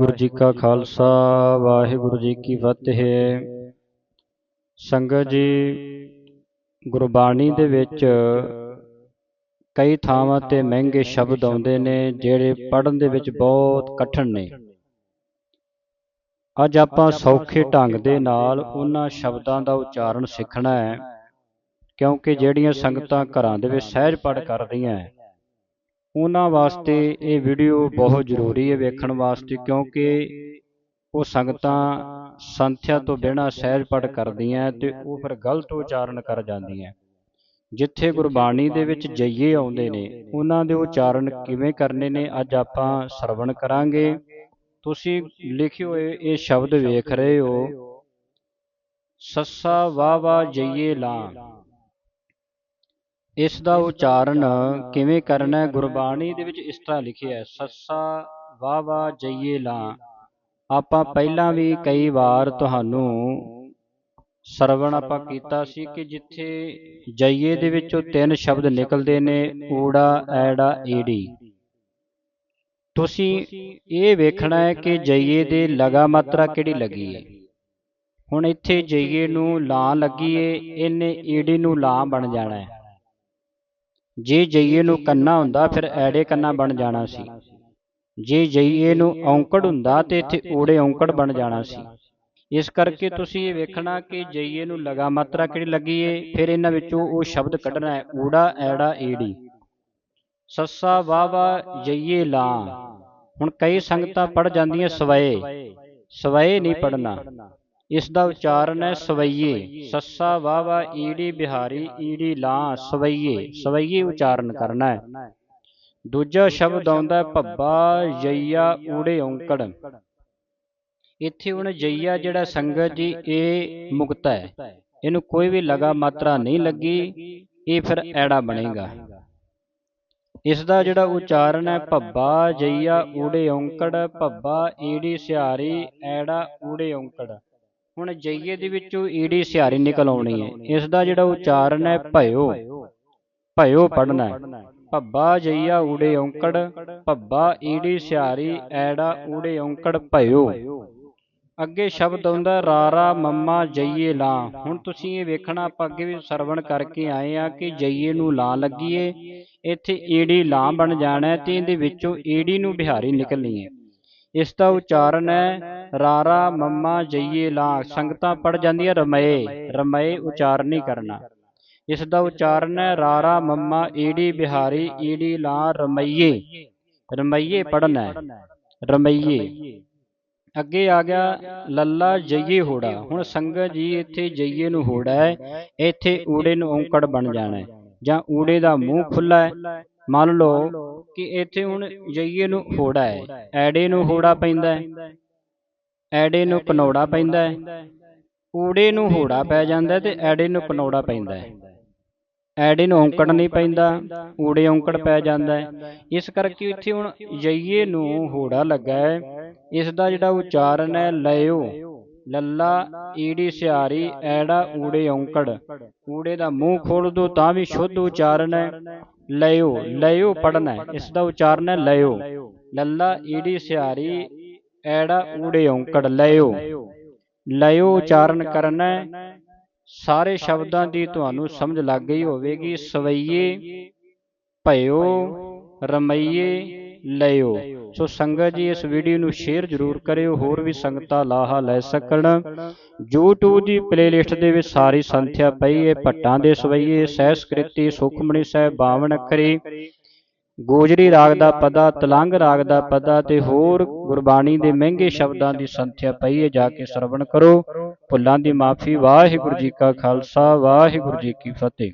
ਵਾਹਿਗੁਰੂ ਜੀ ਕਾ ਖਾਲਸਾ, ਵਾਹਿਗੁਰੂ ਜੀ ਕੀ ਫਤਿਹ। ਸੰਗਤ ਜੀ, ਗੁਰਬਾਣੀ ਦੇ ਵਿੱਚ ਕਈ ਥਾਵਾਂ ਤੇ ਮਹਿੰਗੇ ਸ਼ਬਦ ਆਉਂਦੇ ਨੇ, ਜਿਹੜੇ ਪੜਨ ਦੇ ਵਿੱਚ ਬਹੁਤ ਕਠਿਨ ਨੇ। ਅੱਜ ਆਪਾਂ ਸੌਖੇ ਢੰਗ ਦੇ ਨਾਲ ਉਹਨਾਂ ਸ਼ਬਦਾਂ ਦਾ ਉਚਾਰਨ ਸਿੱਖਣਾ ਹੈ, ਕਿਉਂਕਿ ਜਿਹੜੀਆਂ ਸੰਗਤਾਂ ਘਰਾਂ ਦੇ ਵਿੱਚ ਸਹਿਜ ਪੜ ਕਰਦੀਆਂ ਹੈ ਉਹਨਾਂ ਵਾਸਤੇ ਇਹ ਵੀਡੀਓ ਬਹੁਤ ਜ਼ਰੂਰੀ ਹੈ ਵੇਖਣ ਵਾਸਤੇ ਕਿਉਂਕਿ ਉਹ ਸੰਗਤਾਂ ਸੰਥਿਆ ਤੋਂ ਬਿਨਾਂ ਸਹਿਜ ਪੜ ਕਰਦੀਆਂ ਤੇ ਉਹ ਫਿਰ ਗਲਤ ਉਚਾਰਨ ਕਰ ਜਾਂਦੀਆਂ। ਜਿੱਥੇ ਗੁਰਬਾਣੀ ਦੇ ਵਿੱਚ ਜਈਏ ਆਉਂਦੇ ਨੇ ਉਹਨਾਂ ਦੇ ਉਚਾਰਨ ਕਿਵੇਂ ਕਰਨੇ ਨੇ ਅੱਜ ਆਪਾਂ ਸਰਵਣ ਕਰਾਂਗੇ। ਤੁਸੀਂ ਲਿਖੇ ਹੋਏ ਇਹ ਸ਼ਬਦ ਵੇਖ ਰਹੇ ਹੋ। ਸੱਸਾ ਵਾ ਵਾ ਜਈਏ ਲਾਂ ਇਸ ਦਾ ਉਚਾਰਨ ਕਿਵੇਂ ਕਰਨਾ ਹੈ? ਗੁਰਬਾਣੀ ਦੇ ਵਿੱਚ ਇਸ ਤਰ੍ਹਾਂ ਲਿਖਿਆ ਹੈ ਸੱਸਾ ਵਾ ਵਾ ਜਈਏ ਲਾਂ। ਆਪਾਂ ਪਹਿਲਾਂ ਵੀ ਕਈ ਵਾਰ ਤੁਹਾਨੂੰ ਸਰਵਣ ਆਪਾਂ ਕੀਤਾ ਸੀ ਕਿ ਜਿੱਥੇ ਜਈਏ ਦੇ ਵਿੱਚੋਂ ਤਿੰਨ ਸ਼ਬਦ ਨਿਕਲਦੇ ਨੇ ਊੜਾ ਐੜਾ ਈੜੀ। ਤੁਸੀਂ ਇਹ ਵੇਖਣਾ ਹੈ ਕਿ ਜਈਏ ਦੇ ਲਗਾ ਮਾਤਰਾ ਕਿਹੜੀ ਲੱਗੀ ਹੈ? ਹੁਣ ਇੱਥੇ ਜਈਏ ਨੂੰ ਲਾਂ ਲੱਗੀ ਏ ਇਹਨੇ ਈੜੀ ਨੂੰ ਲਾਂ ਬਣ ਜਾਣਾ ਹੈ। ਜੇ ਜਈਏ ਨੂੰ ਕੰਨਾ ਹੁੰਦਾ, ਫਿਰ ਐੜੇ ਕੰਨਾ ਬਣ ਜਾਣਾ ਸੀ। ਜੇ ਜਈਏ ਨੂੰ ਔਂਕੜ ਹੁੰਦਾ, ਤੇ ਇੱਥੇ ਓੜੇ ਔਂਕੜ ਬਣ ਜਾਣਾ ਸੀ। ਇਸ ਕਰਕੇ ਤੁਸੀਂ ਇਹ ਵੇਖਣਾ ਕਿ ਜਈਏ ਨੂੰ ਲਗਾ ਮਾਤਰਾ ਕਿਹੜੀ ਲੱਗੀ ਏ? ਫਿਰ ਇਹਨਾਂ ਵਿੱਚੋਂ ਉਹ ਸ਼ਬਦ ਕੱਢਣਾ ਹੈ, ਊੜਾ, ਐੜਾ, ਏੜੀ। ਸੱਸਾ ਵਾਵਾ ਜਈਏ ਲਾਂ ਹੁਣ ਕਈ ਸੰਗਤਾਂ ਪੜ ਜਾਂਦੀਆਂ ਸਵਏ ਸਵਏ ਨਹੀਂ ਪੜਨਾ ਇਸ ਦਾ ਉਚਾਰਨ ਹੈ ਸਵਈਏ। ਸੱਸਾ ਵਾਵਾ ਈੜੀ ਬਿਹਾਰੀ, ਈੜੀ ਲਾਂ ਸਵਈਏ। ਸਵਈਏ ਉਚਾਰਨ ਕਰਨਾ ਹੈ। ਦੂਜਾ ਸ਼ਬਦ ਆਉਂਦਾ ਭੱਬਾ ਜਈਆ ਊੜੇ ਔਂਕੜ। ਇੱਥੇ ਹੁਣ ਜਈਆ ਜਿਹੜਾ ਸੰਗਤ ਜੀ, ਇਹ ਮੁਕਤਾ ਹੈ। ਇਹਨੂੰ ਕੋਈ ਵੀ ਲਗਾ ਮਾਤਰਾ ਨਹੀਂ ਲੱਗੀ, ਇਹ ਫਿਰ ਐੜਾ ਬਣੇਗਾ। ਇਸ ਦਾ ਜਿਹੜਾ ਉਚਾਰਨ ਹੈ ਭੱਬਾ ਜਈਆ ਊੜੇ ਔਂਕੜ, ਭੱਬਾ ਈੜੀ ਸਿਹਾਰੀ, ਐੜਾ ਊੜੇ ਔਂਕੜ। ਹੁਣ ਜਈਏ ਦੇ ਵਿੱਚੋਂ ਈੜੀ ਸਿਹਾਰੀ ਨਿਕਲ ਆਉਣੀ ਹੈ। ਇਸ ਦਾ ਜਿਹੜਾ ਉਚਾਰਨ ਹੈ, ਭਇਓ। ਭਇਓ ਪੜਨਾ ਹੈ। ਭੱਬਾ ਜਈਆ ਊੜੇ ਔਂਕੜ, ਭੱਬਾ ਈੜੀ ਸਿਹਾਰੀ, ਐੜਾ ਊੜੇ ਔਂਕੜ, ਭਇਓ। ਅੱਗੇ ਸ਼ਬਦ ਆਉਂਦਾ, ਰਾਰਾ ਮੰਮਾ ਜਈਏ ਲਾਂ। ਹੁਣ ਤੁਸੀਂ ਇਹ ਵੇਖਣਾ, ਆਪਾਂ ਅੱਗੇ ਵੀ ਸਰਵਣ ਕਰਕੇ ਆਏ ਆ ਕਿ ਜਈਏ ਨੂੰ ਲਾਂ ਲੱਗੀਏ। ਇੱਥੇ ਈੜੀ ਲਾਂ ਬਣ ਜਾਣਾ ਤੇ ਇਹਦੇ ਵਿੱਚੋਂ ਈੜੀ ਨੂੰ ਬਿਹਾਰੀ ਨਿਕਲਣੀ ਹੈ। ਇਸ ਦਾ ਉਚਾਰਨ ਹੈ ਰਾਰਾ ਮੰਮਾ ਜਈਏ ਲਾਂ ਸੰਗਤਾਂ ਪੜ ਜਾਂਦੀਆਂ ਰਮਏ ਰਮਏ ਉਚਾਰਨ ਨਹੀਂ ਕਰਨਾ। ਇਸ ਦਾ ਉਚਾਰਨ ਹੈ ਰਾਰਾ ਮੰਮਾ ਈੜੀ ਬਿਹਾਰੀ, ਈੜੀ ਲਾਂ ਰਮਈਏ। ਰਮਈਏ ਪੜਨਾ ਹੈ ਰਮਈਏ। ਅੱਗੇ ਆ ਗਿਆ, ਲੱਲਾ ਜਈਏ ਹੋੜਾ। ਹੁਣ ਸੰਗਤ ਜੀ ਇੱਥੇ ਜਈਏ ਨੂੰ ਹੋੜਾ ਹੈ। ਇੱਥੇ ਊੜੇ ਨੂੰ ਔਂਕੜ ਬਣ ਜਾਣਾ ਹੈ। ਜਾਂ ਊੜੇ ਦਾ ਮੂੰਹ ਖੁੱਲਾ ਹੈ। ਮੰਨ ਲਓ ਕਿ ਇੱਥੇ ਹੁਣ ਜਈਏ ਨੂੰ ਹੋੜਾ ਹੈ। ਐੜੇ ਨੂੰ ਹੋੜਾ ਪੈਂਦਾ ਹੈ। ਐੜੇ ਨੂੰ ਕਨੌੜਾ ਪੈਂਦਾ ਹੈ। ਊੜੇ ਨੂੰ ਹੋੜਾ ਪੈ ਜਾਂਦਾ ਤੇ ਐੜੇ ਨੂੰ ਕਨੌੜਾ ਪੈਂਦਾ ਹੈ। ਐੜੇ ਨੂੰ ਔਂਕੜ ਨਹੀਂ ਪੈਂਦਾ। ਊੜੇ ਔਂਕੜ ਪੈ ਜਾਂਦਾ ਹੈ। ਇਸ ਕਰਕੇ ਇੱਥੇ ਹੁਣ ਜਈਏ ਨੂੰ ਹੋੜਾ ਲੱਗਾ ਹੈ। ਇਸ ਦਾ ਜਿਹੜਾ ਉਚਾਰਨ ਹੈ ਲਿਓ ਲੱਲਾ ਈੜੀ ਸਿਹਾਰੀ ਐੜਾ ਊੜੇ ਔਂਕੜ। ਊੜੇ ਦਾ ਮੂੰਹ ਖੋਲ ਦੋ ਤਾਂ ਵੀ ਸ਼ੁੱਧ ਉਚਾਰਨ ਹੈ। ਲਿਓ ਲਿਓ ਪੜਨਾ ਹੈ। ਇਸ ਦਾ ਉਚਾਰਨ ਹੈ ਲਿਓ ਲੱਲਾ ਈੜੀ ਸਿਹਾਰੀ ਐੜਾ ਊੜੇ ਔਂਕੜ ਲਿਓ ਲਿਓ ਉਚਾਰਨ ਕਰਨਾ। ਸਾਰੇ ਸ਼ਬਦਾਂ ਦੀ ਤੁਹਾਨੂੰ ਸਮਝ ਲੱਗ ਗਈ ਹੋਵੇਗੀ। ਸਵਈਏ, ਭਇਓ, ਰਮਈਏ ਲਿਓ ਸੋ ਸੰਗਤ ਜੀ, ਇਸ ਵੀਡੀਓ ਨੂੰ ਸ਼ੇਅਰ ਜ਼ਰੂਰ ਕਰਿਓ। ਹੋਰ ਵੀ ਸੰਗਤਾਂ ਲਾਹਾ ਲੈ ਸਕਣ। YouTube ਦੀ ਪਲੇਲਿਸਟ ਦੇ ਵਿੱਚ ਸਾਰੀ ਸੰਥਿਆ ਪਈ ਹੈ ਭੱਟਾਂ ਦੇ ਸਵਈਏ, ਸਹਿਸਕ੍ਰਿਤੀ ਸੁਖਮਣੀ ਸਾਹਿਬ 52 ਅੱਖਰੀ। ਗੋਜਰੀ ਰਾਗ ਦਾ ਪਦਾ, ਤਲੰਗ ਰਾਗ ਦਾ ਪਦਾ ਤੇ ਹੋਰ ਗੁਰਬਾਣੀ ਦੇ ਮਹਿੰਗੇ ਸ਼ਬਦਾਂ ਦੀ ਸੰਥਿਆ ਪਈ ਜਾ ਕੇ ਸਰਵਣ ਕਰੋ। ਭੁੱਲਾਂ ਦੀ ਮਾਫੀ, ਵਾਹਿਗੁਰੂ ਜੀ ਕਾ ਖਾਲਸਾ, ਵਾਹਿਗੁਰੂ ਜੀ ਕੀ ਫਤਿਹ।